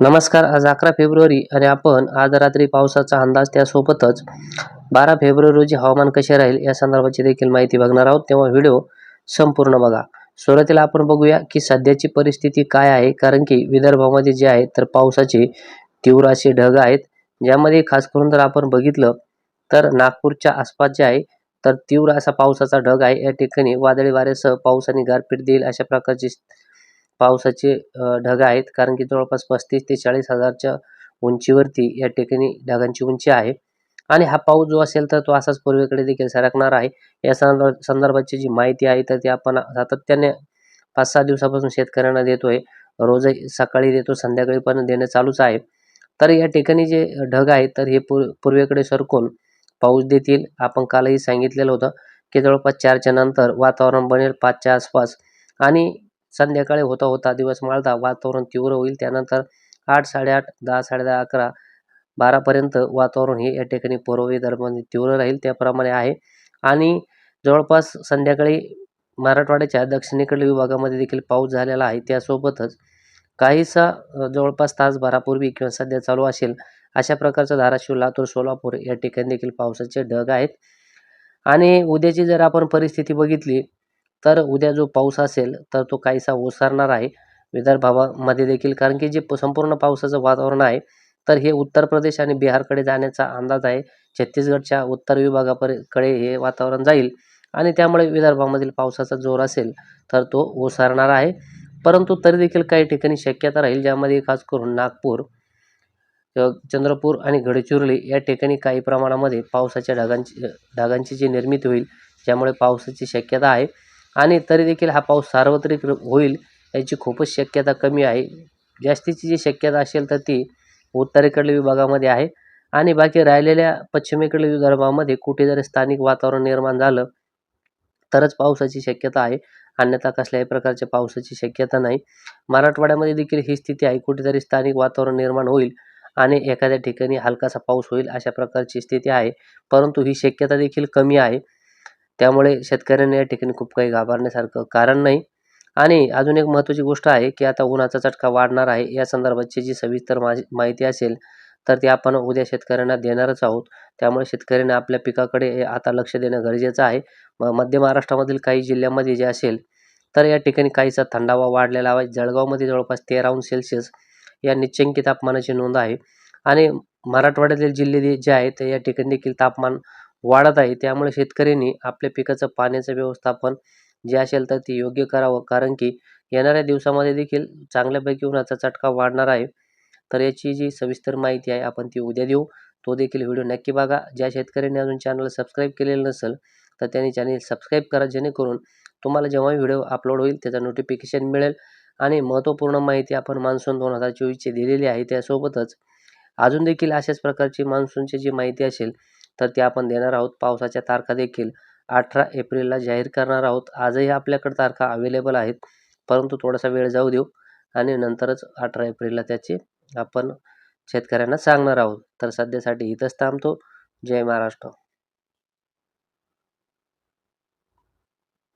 नमस्कार आज अकरा फेब्रुवारी आणि आपण आज रात्री पावसाचा अंदाज त्यासोबतच बारा फेब्रुवारी रोजी हवामान कसे राहील या संदर्भाची देखील माहिती बघणार आहोत. तेव्हा व्हिडिओ संपूर्ण बघा. सुरुवातीला आपण बघूया की सध्याची परिस्थिती काय आहे कारण की विदर्भामध्ये जे आहे तर पावसाचे तीव्र असे ढग आहेत. ज्यामध्ये खास करून जर आपण बघितलं तर नागपूरच्या आसपास जे आहे तर तीव्र असा पावसाचा ढग आहे. या ठिकाणी वादळी वाऱ्यासह पाऊस आणि गारपीट देईल अशा प्रकारची पावसाचे अ, ढग आहेत. कारण की जवळपास पस्तीस ते चाळीस हजारच्या उंचीवरती या ठिकाणी ढगांची उंची आहे. आणि हा पाऊस जो असेल तर तो असाच पूर्वेकडे देखील सरकणार आहे. या संदर्भाची जी माहिती आहे तर ती आपण सातत्याने पाच सहा दिवसापासून शेतकऱ्यांना देतोय. रोजही सकाळी देतो संध्याकाळी पण देणं चालूच आहे. तर या ठिकाणी जे ढग आहेत तर हे पूर पूर्वेकडे सरकून पाऊस देतील. आपण कालही सांगितलेलं होतं की जवळपास चारच्या नंतर वातावरण बनेल पाचच्या आसपास. आणि संध्याकाळी होता होता दिवस माळता वातावरण तीव्र होईल. त्यानंतर आठ साडेआठ दहा साडेदहा अकरा बारापर्यंत वातावरण हे या ठिकाणी पूर्व विदर्भामध्ये तीव्र राहील. त्याप्रमाणे आहे. आणि जवळपास संध्याकाळी मराठवाड्याच्या दक्षिणेकडील विभागामध्ये देखील पाऊस झालेला आहे. त्यासोबतच काहीसा जवळपास तासभरापूर्वी किंवा सध्या चालू असेल अशा प्रकारचं धाराशिव लातूर सोलापूर या ठिकाणी देखील पावसाचे ढग आहेत. आणि उद्याची जर आपण परिस्थिती बघितली तर उद्या जो पाऊस असेल तर तो काहीसा ओसरणार आहे. विदर्भामध्ये देखील कारण की जे प- संपूर्ण पावसाचं वातावरण आहे तर हे उत्तर प्रदेश आणि बिहारकडे जाण्याचा अंदाज आहे. छत्तीसगडच्या उत्तर विभागाकडे हे वातावरण जाईल आणि त्यामुळे विदर्भामधील पावसाचा जोर असेल तर तो ओसरणार आहे. परंतु तरी देखील काही ठिकाणी शक्यता राहील ज्यामध्ये खास करून नागपूर चंद्रपूर आणि गडचिरोली या ठिकाणी काही प्रमाणामध्ये पावसाच्या ढगांची ढगांची जी निर्मिती होईल ज्यामुळे पावसाची शक्यता आहे. आणि तरी देखील हा पाऊस सार्वत्रिक होईल याची खूपच शक्यता कमी आहे. जास्तीची जी शक्यता असेल तर ती उत्तरेकडील विभागामध्ये आहे. आणि बाकी राहिलेल्या पश्चिमेकडील विदर्भामध्ये कुठे जरी स्थानिक वातावरण निर्माण झालं तरच पावसाची शक्यता आहे. अन्यथा कसल्याही प्रकारच्या पावसाची शक्यता नाही. मराठवाड्यामध्ये देखील ही स्थिती आहे कुठेतरी स्थानिक वातावरण निर्माण होईल आणि एखाद्या ठिकाणी हलकासा पाऊस होईल अशा प्रकारची स्थिती आहे. परंतु ही शक्यता देखील कमी आहे. त्यामुळे शेतकऱ्यांनी या ठिकाणी खूप काही घाबरण्यासारखं कारण नाही. आणि अजून एक महत्त्वाची गोष्ट आहे की आता उन्हाचा चटका वाढणार आहे. या संदर्भाची जी सविस्तर माझी माहिती असेल तर ती आपण उद्या शेतकऱ्यांना देणारच आहोत. त्यामुळे शेतकऱ्यांनी आपल्या पिकाकडे आता लक्ष देणं गरजेचं आहे. म- मध्य महाराष्ट्रामधील काही जिल्ह्यामध्ये जे असेल तर या ठिकाणी काहीसा थंडावा वाढलेला आहे. जळगावमध्ये जवळपास तेरा अंश सेल्सिअस या निश्चंकी तापमानाची नोंद आहे. आणि मराठवाड्यातील जिल्हे जे आहेत या ठिकाणी देखील तापमान वाढत आहे. त्यामुळे शेतकऱ्यांनी आपल्या पिकाचं पाण्याचं व्यवस्थापन जे असेल तर ते योग्य करावं. कारण की येणाऱ्या दिवसामध्ये देखील चांगल्यापैकी उन्हाचा चटका वाढणार आहे. तर याची जी सविस्तर माहिती आहे आपण ती उद्या देऊ. तो देखील व्हिडिओ नक्की बघा. ज्या शेतकऱ्यांनी अजून चॅनल सबस्क्राईब केलेलं नसेल तर त्यांनी चॅनल सबस्क्राईब करा जेणेकरून तुम्हाला जेव्हा व्हिडिओ अपलोड होईल त्याचं नोटिफिकेशन मिळेल. आणि महत्त्वपूर्ण माहिती आपण मान्सून दोन हजार चोवीसची दिलेली आहे त्यासोबतच अजून देखील अशाच प्रकारची मान्सूनची जी माहिती असेल तर ते आपण देणार आहोत. पावसाच्या तारखा देखील अठरा एप्रिलला जाहीर करणार आहोत. आजही आपल्याकडे तारखा अवेलेबल आहेत. परंतु थोडासा वेळ जाऊ देऊ आणि नंतरच अठरा एप्रिलला त्याची आपण शेतकऱ्यांना सांगणार आहोत. तर सध्यासाठी इथंच थांबतो. जय महाराष्ट्र.